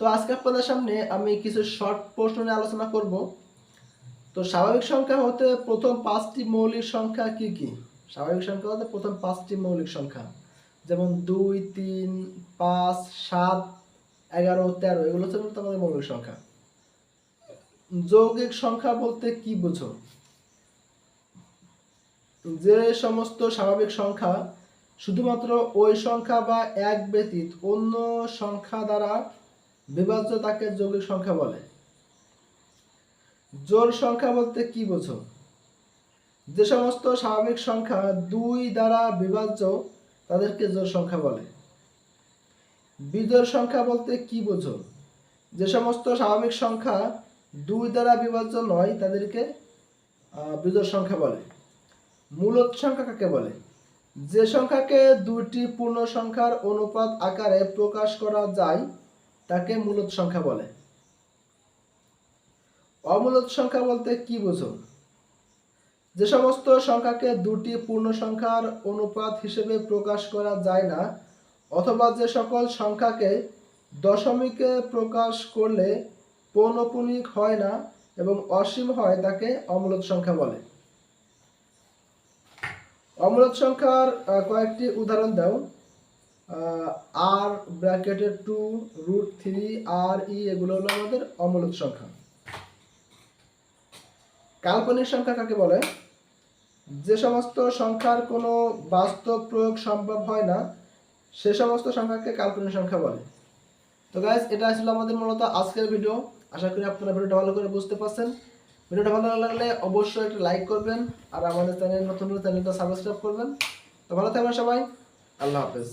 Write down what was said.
তো আজকে আপনাদের সামনে আমি কিছু শর্ট প্রশ্ন নিয়ে আলোচনা করব। তো স্বাভাবিক সংখ্যা হতে প্রথম পাঁচটি মৌলিক সংখ্যা কি কি? স্বাভাবিক সংখ্যা হতে প্রথম পাঁচটি মৌলিক সংখ্যা। যেমন দুই, তিন, পাঁচ, সাত, এগারো, তেরো, এগুলো হচ্ছে আমাদের মৌলিক সংখ্যা। যৌগিক সংখ্যা বলতে কি বুঝো? যে সমস্ত স্বাভাবিক সংখ্যা শুধুমাত্র ওই সংখ্যা বা এক ব্যতীত অন্য সংখ্যা দ্বারা বিভাজ্য তাকে যৌগিক সংখ্যা বলে। জোড় সংখ্যা বলতে কি বোঝো? যে সমস্ত স্বাভাবিক সংখ্যা দুই দ্বারা বিভাজ্য, তাদেরকে জোড় সংখ্যা বলে। বিজোড় সংখ্যা বলতে কি বোঝো? যে সমস্ত স্বাভাবিক সংখ্যা দুই দ্বারা বিভাজ্য নয়, তাদেরকে বিজোড় সংখ্যা বলে। মূলত সংখ্যা কাকে বলে? যে সংখ্যাকে দুইটি পূর্ণ সংখ্যার অনুপাত আকারে প্রকাশ করা যায় তাকে মূলত সংখ্যা বলে। অমূলত সংখ্যা বলতে কি বোঝো? যে সমস্ত সংখ্যাকে দুটি পূর্ণ সংখ্যার অনুপাত হিসেবে প্রকাশ করা যায় না, অথবা যে সকল সংখ্যাকে দশমিকে প্রকাশ করলে পৌনপুনিক হয় না এবং অসীম হয় তাকে অমূলত সংখ্যা বলে। অমূলত সংখ্যার কয়েকটি উদাহরণ দাও। আর ব্র্যাকেটের টু রুট থ্রি আর ই এগুলো হলো আমাদের অমূলত সংখ্যা। কাল্পনিক সংখ্যা কাকে বলে? যে সমস্ত সংখ্যার কোনো বাস্তব প্রয়োগ সম্ভব হয় না, সে সমস্ত সংখ্যাকে কাল্পনিক সংখ্যা বলে। তো গাইজ এটা ছিল আমাদের মূলত আজকের ভিডিও আশা করি আপনারা ভিডিওটা ভালো করে বুঝতে পারছেন। ভিডিওটা ভালো লাগলে অবশ্যই একটা লাইক করবেন আর আমাদের চ্যানেল নতুন চ্যানেলটা সাবস্ক্রাইব করবেন। তো ভালো থাকবেন সবাই। আল্লাহ হাফেজ।